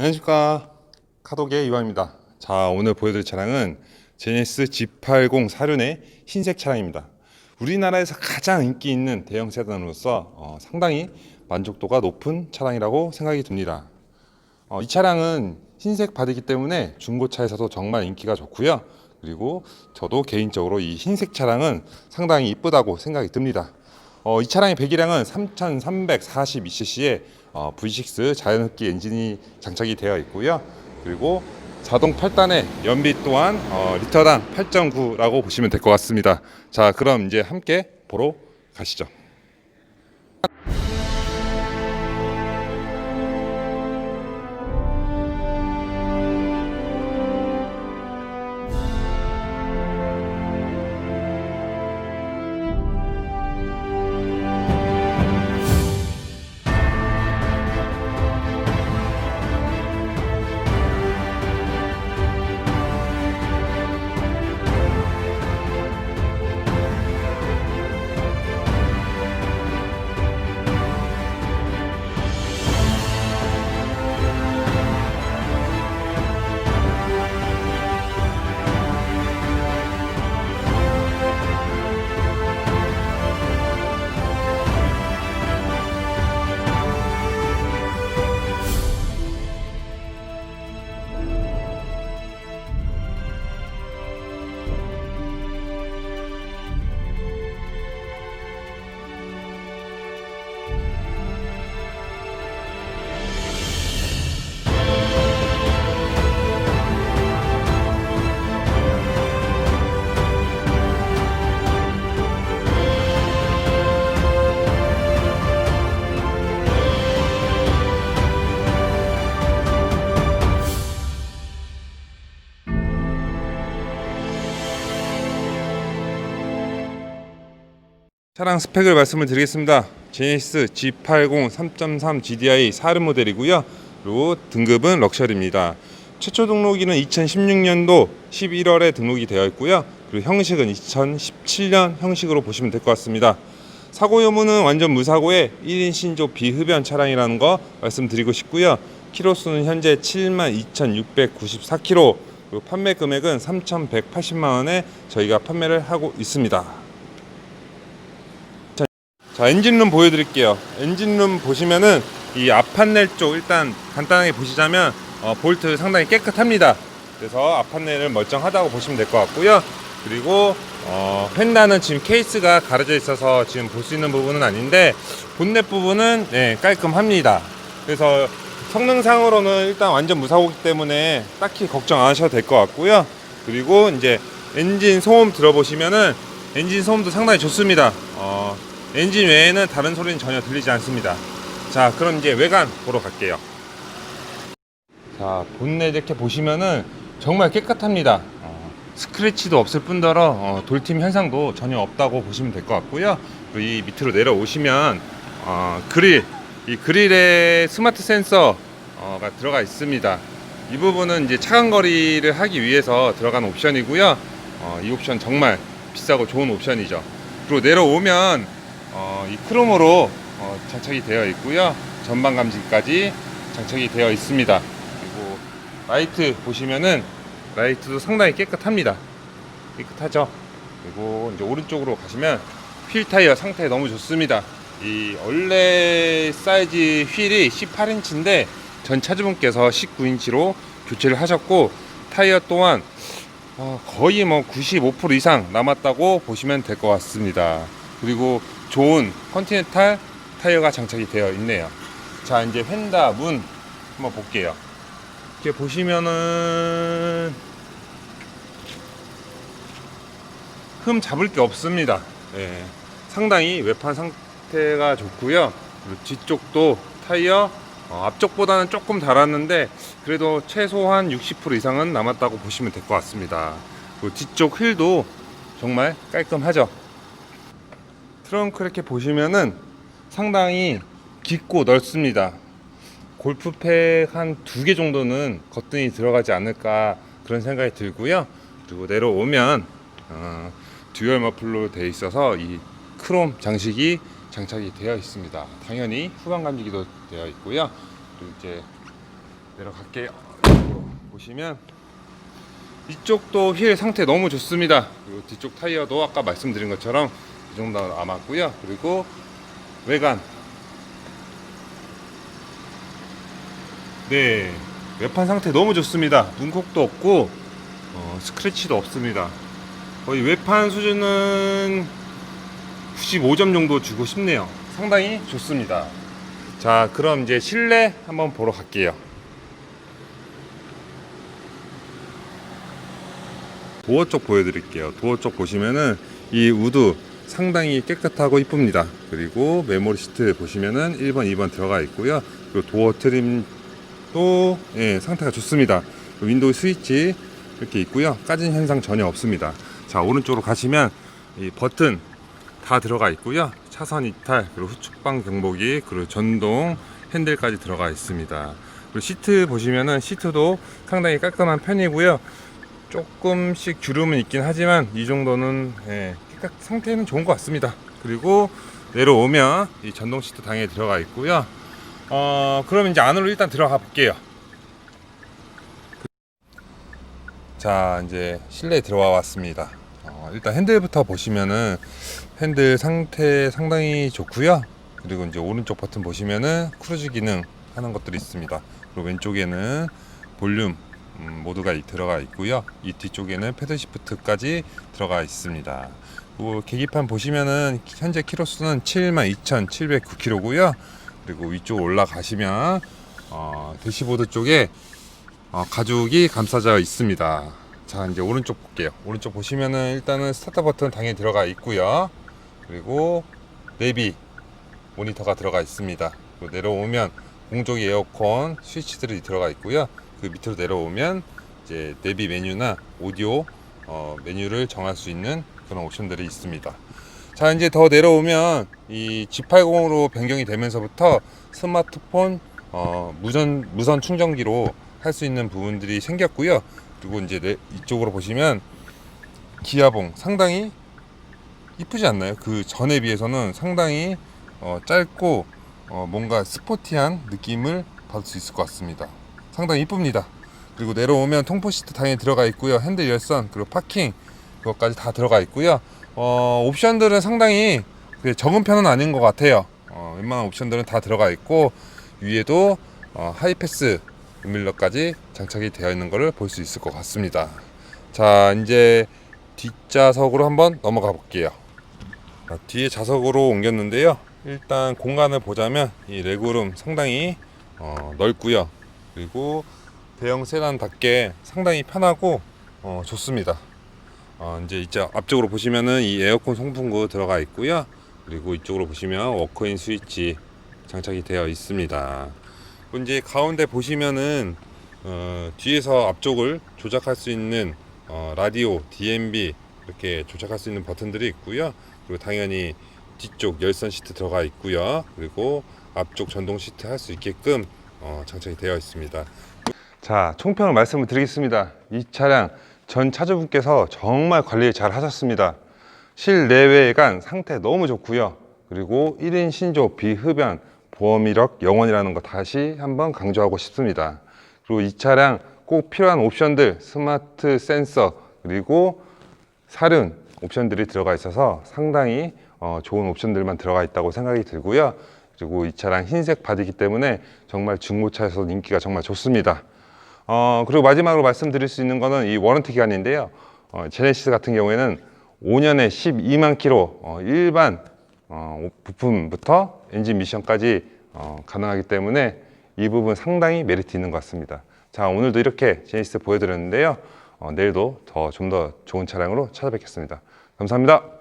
안녕하십니까. 카독의 이완입니다. 자 오늘 보여드릴 차량은 제네시스 G80 사륜의 흰색 차량입니다. 우리나라에서 가장 인기 있는 대형 세단으로서 어, 상당히 만족도가 높은 차량이라고 생각이 듭니다. 어, 이 차량은 흰색 바디이기 때문에 중고차에서도 정말 인기가 좋고요. 그리고 저도 개인적으로 이 흰색 차량은 상당히 이쁘다고 생각이 듭니다. 어, 이 차량의 배기량은 3,342cc의 어, V6 자연흡기 엔진이 장착이 되어 있고요. 그리고 자동 8단의 연비 또한 어, 리터당 8.9라고 보시면 될 것 같습니다. 자, 그럼 이제 함께 보러 가시죠. 차량 스펙을 말씀을 드리겠습니다. 제네시스 G80 3.3 GDI 사륜 모델이고요. 그리고 등급은 럭셔리입니다. 최초 등록일은 2016년도 11월에 등록이 되어 있고요. 그리고 형식은 2017년 형식으로 보시면 될 것 같습니다. 사고 여부는 완전 무사고의 1인 신조 비흡연 차량이라는 거 말씀드리고 싶고요. 키로수는 현재 72,694km, 그리고 판매 금액은 3,180만 원에 저희가 판매를 하고 있습니다. 자 엔진룸 보여드릴게요. 엔진룸 보시면은 이 앞판넬 쪽 일단 간단하게 보시자면 어, 볼트 상당히 깨끗합니다. 그래서 앞판넬은 멀쩡하다고 보시면 될 것 같고요. 그리고 어, 펜다는 지금 케이스가 가려져 있어서 지금 볼 수 있는 부분은 아닌데 본넷 부분은 네, 깔끔합니다. 그래서 성능상으로는 일단 완전 무사고기 때문에 딱히 걱정 안 하셔도 될 것 같고요. 그리고 이제 엔진 소음 들어보시면은 엔진 소음도 상당히 좋습니다. 어, 엔진 외에는 다른 소리는 전혀 들리지 않습니다. 자, 그럼 이제 외관 보러 갈게요. 자, 본넷 이렇게 보시면은 정말 깨끗합니다. 어, 스크래치도 없을 뿐더러 어, 돌팀 현상도 전혀 없다고 보시면 될 것 같고요. 이 밑으로 내려오시면 어, 그릴, 이 그릴에 스마트 센서가 들어가 있습니다. 이 부분은 이제 차간 거리를 하기 위해서 들어간 옵션이고요. 어, 이 옵션 정말 비싸고 좋은 옵션이죠. 그리고 내려오면 어, 이 크롬으로 어, 장착이 되어 있고요. 전방 감지까지 장착이 되어 있습니다. 그리고 라이트 보시면은 라이트도 상당히 깨끗합니다. 깨끗하죠. 그리고 이제 오른쪽으로 가시면 휠 타이어 상태 너무 좋습니다. 이 원래 사이즈 휠이 18인치인데 전 차주분께서 19인치로 교체를 하셨고 타이어 또한 어, 거의 뭐 95% 이상 남았다고 보시면 될 것 같습니다. 그리고 좋은 컨티넨탈 타이어가 장착이 되어 있네요. 자, 이제 휀다 문 한번 볼게요. 이렇게 보시면은 흠 잡을 게 없습니다. 예, 상당히 외판 상태가 좋고요. 그리고 뒤쪽도 타이어 어, 앞쪽보다는 조금 달았는데 그래도 최소한 60% 이상은 남았다고 보시면 될 것 같습니다. 그리고 뒤쪽 휠도 정말 깔끔하죠. 트렁크 이렇게 보시면은 상당히 깊고 넓습니다. 골프팩 한 두 개 정도는 거뜬히 들어가지 않을까 그런 생각이 들고요. 그리고 내려오면 어, 듀얼 머플러로 되어 있어서 이 크롬 장식이 장착이 되어 있습니다. 당연히 후방 감지기도 되어 있고요. 그리고 이제 내려갈게요. 보시면 이쪽도 휠 상태 너무 좋습니다. 그리고 뒤쪽 타이어도 아까 말씀드린 것처럼 이 정도 남았고요. 그리고 외관 네 외판 상태 너무 좋습니다. 문콕도 없고 어, 스크래치도 없습니다. 거의 외판 수준은 95점 정도 주고 싶네요. 상당히 좋습니다. 자, 그럼 이제 실내 한번 보러 갈게요. 도어 쪽 보여드릴게요. 도어 쪽 보시면은 이 우드 상당히 깨끗하고 이쁩니다. 그리고 메모리 시트 보시면은 1번, 2번 들어가 있고요. 그리고 도어 트림도 예, 상태가 좋습니다. 윈도우 스위치 이렇게 있고요. 까진 현상 전혀 없습니다. 자, 오른쪽으로 가시면 이 버튼 다 들어가 있고요. 차선 이탈, 그리고 후측방 경보기, 그리고 전동 핸들까지 들어가 있습니다. 그리고 시트 보시면은 시트도 상당히 깔끔한 편이고요. 조금씩 주름은 있긴 하지만 이 정도는 예, 깨끗 상태는 좋은 것 같습니다. 그리고 내려오면 이 전동 시트 당연히 들어가 있고요. 어, 그럼 이제 안으로 일단 들어가 볼게요. 자, 이제 실내에 들어와 왔습니다. 어, 일단 핸들부터 보시면은 핸들 상태 상당히 좋고요. 그리고 이제 오른쪽 버튼 보시면은 크루즈 기능 하는 것들이 있습니다. 그리고 왼쪽에는 볼륨 음, 모드가 이- 들어가 있고요. 이 뒤쪽에는 패드 시프트까지 들어가 있습니다. 그리고 계기판 보시면은 현재 키로수는 72,709km고요. 그리고 위쪽 올라가시면 어, 대시보드 쪽에 어, 가죽이 감싸져 있습니다. 자 이제 오른쪽 볼게요. 오른쪽 보시면은 일단은 스타트 버튼 당연히 들어가 있고요. 그리고 내비 모니터가 들어가 있습니다. 내려오면 공조기 에어컨 스위치들이 들어가 있고요. 그 밑으로 내려오면 이제 내비 메뉴나 오디오 어, 메뉴를 정할 수 있는 그런 옵션들이 있습니다. 자 이제 더 내려오면 이 G80으로 변경이 되면서부터 스마트폰 어, 무선 무선 충전기로 할 수 있는 부분들이 생겼고요. 그리고 이제 내- 이쪽으로 보시면 기아봉 상당히 이쁘지 않나요? 그 전에 비해서는 상당히 어, 짧고 어, 뭔가 스포티한 느낌을 받을 수 있을 것 같습니다. 상당히 이쁩니다. 그리고 내려오면 통포 시트 당연히 들어가 있고요. 핸들 열선 그리고 파킹 그것까지 다 들어가 있고요. 어, 옵션들은 상당히 그게 적은 편은 아닌 것 같아요. 어, 웬만한 옵션들은 다 들어가 있고 위에도 어, 하이패스 음밀러까지 장착이 되어 있는 것을 볼 수 있을 것 같습니다. 자 이제 뒷좌석으로 한번 넘어가 볼게요. 자, 뒤에 좌석으로 옮겼는데요. 일단 공간을 보자면 이 레그룸 상당히 어, 넓고요. 그리고 대형 세단답게 상당히 편하고 어, 좋습니다. 어, 이제 이제 앞쪽으로 보시면은 이 에어컨 송풍구 들어가 있고요. 그리고 이쪽으로 보시면 워크인 스위치 장착이 되어 있습니다. 이제 가운데 보시면은 어, 뒤에서 앞쪽을 조작할 수 있는 어, 라디오, DMB 이렇게 조작할 수 있는 버튼들이 있고요. 그리고 당연히 뒤쪽 열선 시트 들어가 있고요. 그리고 앞쪽 전동 시트 할 수 있게끔 어, 장착이 되어 있습니다. 자, 총평을 말씀을 드리겠습니다. 이 차량 전 차주분께서 정말 관리를 잘 하셨습니다. 실내외관 상태 너무 좋고요. 그리고 1인 신조 비흡연 보험 이력 영원이라는 거 다시 한번 강조하고 싶습니다. 그리고 이 차량 꼭 필요한 옵션들 스마트 센서 그리고 사륜 옵션들이 들어가 있어서 상당히 어, 좋은 옵션들만 들어가 있다고 생각이 들고요. 그리고 이 차량 흰색 바디기 때문에 정말 중고차에서 인기가 정말 좋습니다. 어, 그리고 마지막으로 말씀드릴 수 있는 거는 이 워런티 기간인데요. 어, 제네시스 같은 경우에는 5년에 12만 킬로 어, 일반 어, 부품부터 엔진 미션까지 어, 가능하기 때문에 이 부분 상당히 메리트 있는 것 같습니다. 자, 오늘도 이렇게 제네시스 보여드렸는데요. 어, 내일도 더 좀 더 좋은 차량으로 찾아뵙겠습니다. 감사합니다.